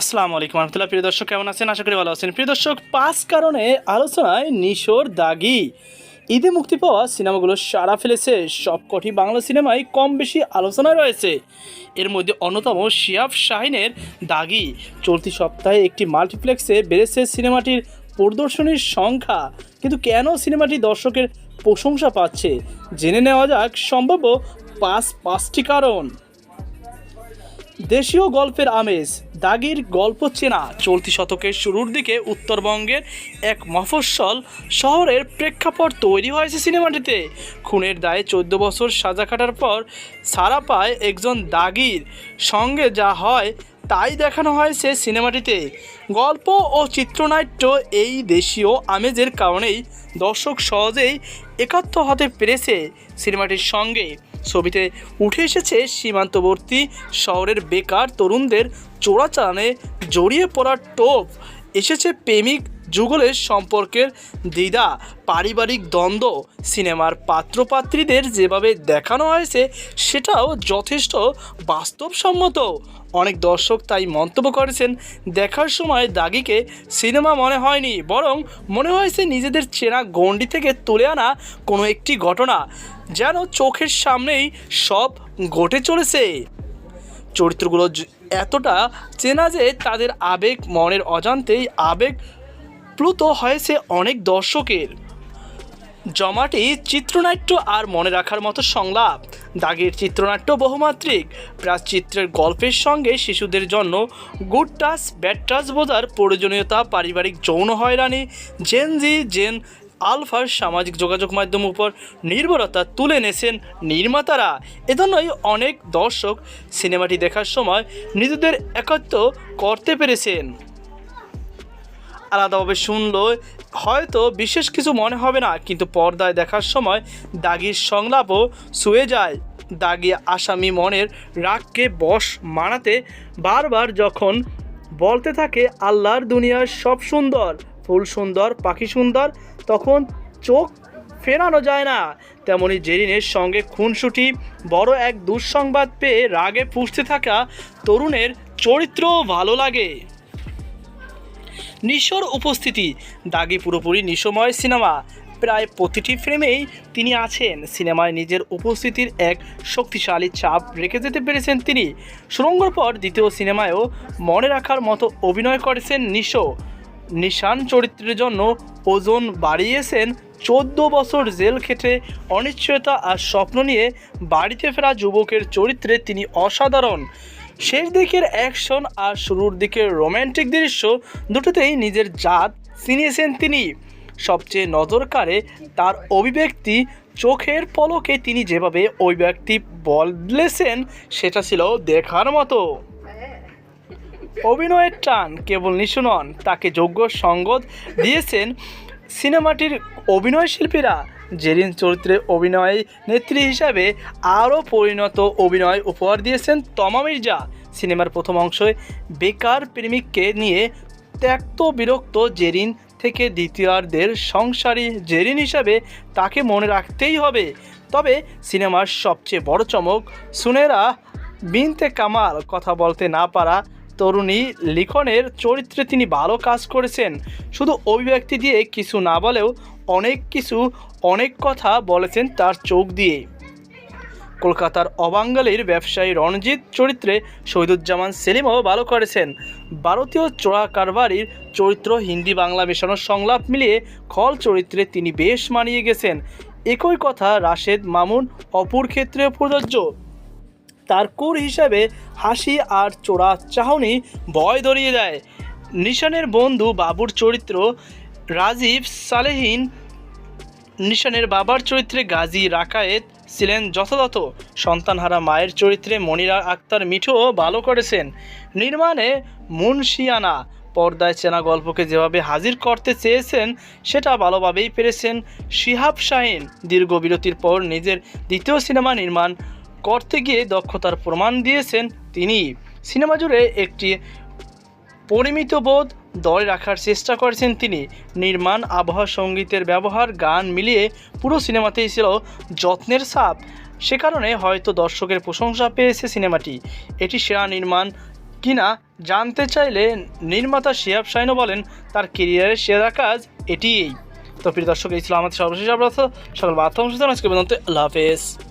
আসসালামু আলাইকুম রহমতুল্লাহ। প্রিয় দর্শক, কেমন আছেন? আশা করি ভালো আছেন। প্রিয় দর্শক, পাঁচ কারণে আলোচনায় নিশোর দাগি। ঈদে মুক্তি পাওয়া সিনেমাগুলো সারা ফেলেছে। সবকটি বাংলা সিনেমায় কম বেশি আলোচনায় রয়েছে। এর মধ্যে অন্যতম শিয়াব শাহিনের দাগি। চলতি সপ্তাহে একটি মাল্টিপ্লেক্সে বেড়েছে সিনেমাটির প্রদর্শনীর সংখ্যা। কিন্তু কেন সিনেমাটি দর্শকের প্রশংসা পাচ্ছে? জেনে নেওয়া যাক, সম্ভাব্য পাঁচ পাঁচটি কারণ। দেশীয় গল্পের আমেজ, দাগির গল্প চেনা, চলতি শতকের শুরুর দিকে উত্তরবঙ্গের এক মফস্বল শহরের প্রেক্ষাপট তৈরি হয়েছে সিনেমাটিতে। খুনের দায়ে চোদ্দ বছর সাজা কাটার পর সারা পায় একজন দাগির। সঙ্গে যা হয় তাই দেখানো হয়েছে সিনেমাটিতে। গল্প ও চিত্রনাট্য এই দেশীয় আমেজের কারণেই দর্শক সহজেই একাত্ম হতে পেরেছে সিনেমাটির সঙ্গে। ছবিতে উঠে এসেছে সীমান্তবর্তী শহরের বেকার তরুণদের চোরাচালানে জড়িয়ে পড়ার টোপ। এসেছে প্রেমিক যুগলের সম্পর্কের দ্বিধা, পারিবারিক দ্বন্দ্ব, সিনেমার পাত্রপাত্রীদের যেভাবে দেখানো হয়েছে, সেটাও যথেষ্ট বাস্তবসম্মত। অনেক দর্শক তাই মন্তব্য করেছেন, দেখার সময় দাগিকে সিনেমা মনে হয়নি, বরং মনে হয়েছে নিজেদের চেনা গণ্ডি থেকে তুলে আনা কোনো একটি ঘটনা, যেন চোখের সামনেই সব ঘটে চলেছে। চরিত্রগুলো এতটা চেনা যে তাদের আবেগ, মনের অজান্তেই আবেগ প্লুত হয়েছে অনেক দর্শকের। জমাটি চিত্রনাট্য আর মনে রাখার মতো সংলাপ। দাগের চিত্রনাট্য বহুমাত্রিক। প্রাচচিত্রের গল্পের সঙ্গে শিশুদের জন্য গুড টাচ ব্যাড টাচ বোঝার প্রয়োজনীয়তা, পারিবারিক যৌন হয়রানি জেন জি জেন আলফার সামাজিক যোগাযোগ মাধ্যম উপর নির্ভরতা তুলে এনেছেন নির্মাতারা। এজন্যই অনেক দর্শক সিনেমাটি দেখার সময় নিজেদের একাত্ম করতে পেরেছেন। আলাদাভাবে শুনলো, হয়তো বিশেষ কিছু মনে হবে না, কিন্তু পর্দায় দেখার সময় দাগির সংলাপও শুয়ে যায়। দাগি আসামি মনের রাগকে বশ মানাতে বারবার যখন বলতে থাকে, আল্লাহর দুনিয়ার সব সুন্দর, ফুল সুন্দর, পাখি সুন্দর তখন চোখ ফেরানো যায় না। তেমনি জেরিনের সঙ্গে খুনসুটি, বড় এক দুঃসংবাদ পেয়ে রাগে পুষতে থাকা তরুণের চরিত্রও ভালো লাগে। নিশোর উপস্থিতি। দাগি পুরোপুরি নিশোময় সিনেমা। প্রায় প্রতিটি ফ্রেমেই তিনি আছেন। সিনেমায় নিজের উপস্থিতির এক শক্তিশালী চাপ রেখে যেতে পেরেছেন তিনি। সুরঙ্গর পর দ্বিতীয় সিনেমায়ও মনে রাখার মতো অভিনয় করেছেন নিশো। নিশান চরিত্রের জন্য ওজন বাড়িয়েছেন চোদ্দ বছর জেল খেটে, অনিশ্চয়তা আর স্বপ্ন নিয়ে বাড়িতে ফেরা যুবকের চরিত্রে তিনি অসাধারণ। শেষ দিকের অ্যাকশন আর শুরুর দিকের রোম্যান্টিক দৃশ্য দুটোতেই নিজের জাত চিনিয়েছেন তিনি। সবচেয়ে নজর কাড়ে তার অভিব্যক্তি চোখের পলকে তিনি যেভাবে ওই ব্যক্তি বদলেছেন, সেটা ছিল দেখার মতো। অভিনয়ের টান কেবল নিশু নন, তাকে যোগ্য সঙ্গত দিয়েছেন সিনেমাটির অভিনয় শিল্পীরা। জেরিন চরিত্রে অভিনয় নেত্রী হিসাবে আরও পরিণত অভিনয় উপহার দিয়েছেন তমা মির্জা। সিনেমার প্রথম অংশে বেকার প্রেমিককে নিয়ে ত্যক্ত বিরক্ত জেরিন থেকে দ্বিতীয়ার্ধের সংসারী জেরিন হিসাবে তাকে মনে রাখতেই হবে। তবে সিনেমার সবচেয়ে বড় চমক সুনেরা বিনতে কামাল। কথা বলতে না পারা তরুণী লিখনের চরিত্রে তিনি ভালো কাজ করেছেন। শুধু অভিব্যক্তি দিয়ে কিছু না বলেও অনেক কিছু, অনেক কথা বলেছেন তার চোখ দিয়ে। কলকাতার অবাঙ্গালির ব্যবসায়ী রণজিৎ চরিত্রে শহীদুজ্জামান সেলিমও ভালো করেছেন। ভারতীয় চোরা কারবারির চরিত্র হিন্দি বাংলা মেশানোর সংলাপ মিলিয়ে খল চরিত্রে তিনি বেশ মানিয়ে গেছেন। একই কথা রাশেদ মামুন অপুর ক্ষেত্রেও প্রযোজ্য। তার কুর হিসাবে হাসি আর চোরা চাহনি ভয় ধরিয়ে দেয়। নিশানের বন্ধু বাবুর চরিত্র রাজীব সালেহীন নিশানের বাবার চরিত্রে গাজী রাকায়েত ছিলেন যথাযথ। সন্তানহারা মায়ের চরিত্রে মনিরা আক্তার মিঠুও ভালো করেছেন। নির্মাণে মুনশিয়ানা পর্দায় চেনা গল্পকে যেভাবে হাজির করতে চেয়েছেন, সেটা ভালোভাবেই পেরেছেন। শিহাব শাহিন দীর্ঘ বিরতির পর নিজের দ্বিতীয় সিনেমা নির্মাণ করতে গিয়ে দক্ষতার প্রমাণ দিয়েছেন তিনি। সিনেমা জুড়ে একটি পরিমিত বোধ দয় রাখার চেষ্টা করেছেন তিনি। নির্মাণ, আবহাওয়া, সঙ্গীতের ব্যবহার, গান মিলিয়ে পুরো সিনেমাতেই ছিল যত্নের ছাপ। সে কারণে হয়তো দর্শকের প্রশংসা পেয়েছে সিনেমাটি। এটি সেরা নির্মাণ কিনা জানতে চাইলে নির্মাতা শিহাব শাহিনও বলেন, তার কেরিয়ারের সেরা কাজ এটিই। তো প্রিয় দর্শক, এই ছিল আমাদের সর্বশেষ অবস্থা সকল বার্তা অনুষ্ঠান আজকে পর্যন্ত। আল্লাহ হাফেজ।